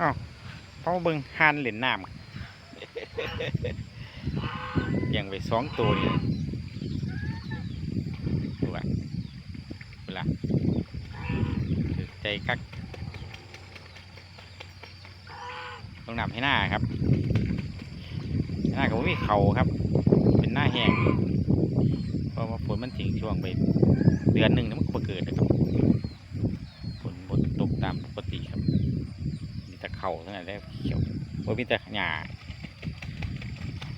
อ้าวเพราะเบิ่งหานเหรียญน้ำเลี้ยงไปสองตัวนี่ดูว่าเวลาใจกักต้องนำให้หน้าครับหน้าก็บ่มีเขาครับ เป็นหน้าแห้งเพราะว่าฝนมันทิ้งช่วงไปเดือนหนึ่งแล้วมันก็เกิดนะครับฝนบดตกตามปกติครับ เข่าเท่านั้นแหละเขียวว่ามีแต่หญ้า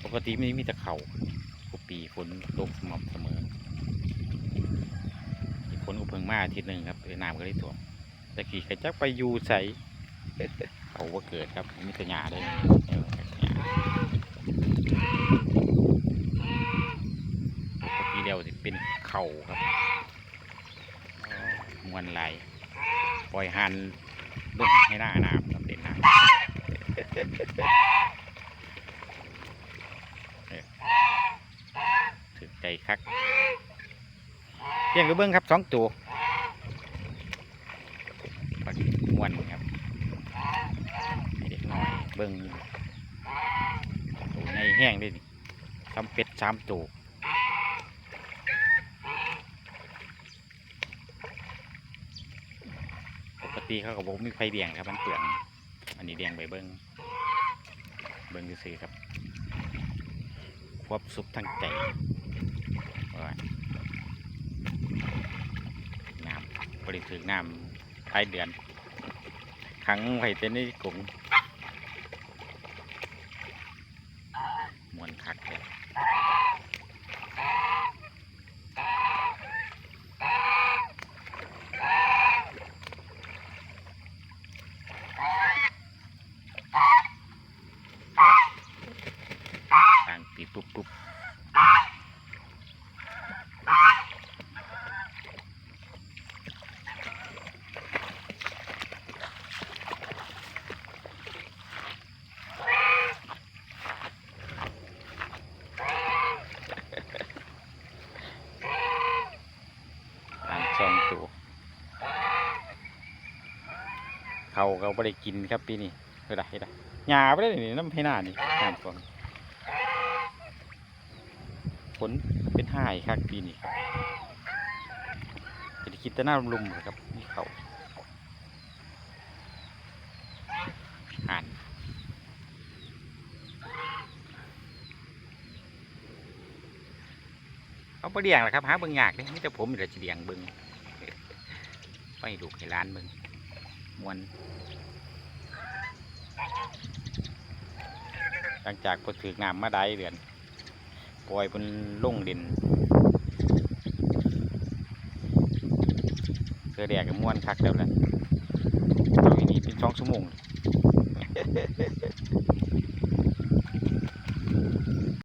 ปกติไม่มีแต่เข่าทุกปีฝนตกสม่ำเสมอมีฝนก็เพิ่งมาอาทิตย์หนึ่งครับเลยน้ำก็เลยท่วมแต่ขี่กระจักไปอยู่ใสเขาว่าเกิดครับมีแต่หญ้าเลยเออหญ้าปกติเดียวสิเป็นเข่าครับอ๋อมวนไหลายปล่อยหัน ลุ่มให้หน้าน้ำครับเด่นน้ำถึกใจคักเลี้ยงกระเบื้องครับสองตัวปักมวนครับเด็กน้อยเบิ้งตัวในแห้งเลยทำเป็ดสามตัวปก ติเขาก็บอกมีไฟเดียงครับ มันเปลืองอันนี้เดียงไปเบิ้งเบิ้งซื้อครับควบซุปทั้งใจว่าน้ำบริถึงน้ำท้ายเดือนขังไว้เต้นในกลุ่มมวนคักเลยต่างตี ปุ๊บปุ๊บตามสองตัวเขาก็ไม่ได้กินครับปีนี้เฮ้ยได้เฮ้ยได้หยาไปได้นี่น้ำให้หน้านี่น้ำฟอ ฝนเป็นหายครับปีนี้ครับจะคิดแต่หน้าลุมๆครับนี่เขาอ่านเอาไปเลี้ยงแหละครับหาเบิ่งยากเลยมิแต่ผมนี่แหละจะเลี้ยงเบิ่งไปดูให้ร้านเบิ่งมวนหลังจากพอถือน้ำมาได้เดือน ปล่อยเป็นลงดินเสือแดกกับม้วนคักแล้วนะเอาอีนี่เป็นช่องชั่วโมง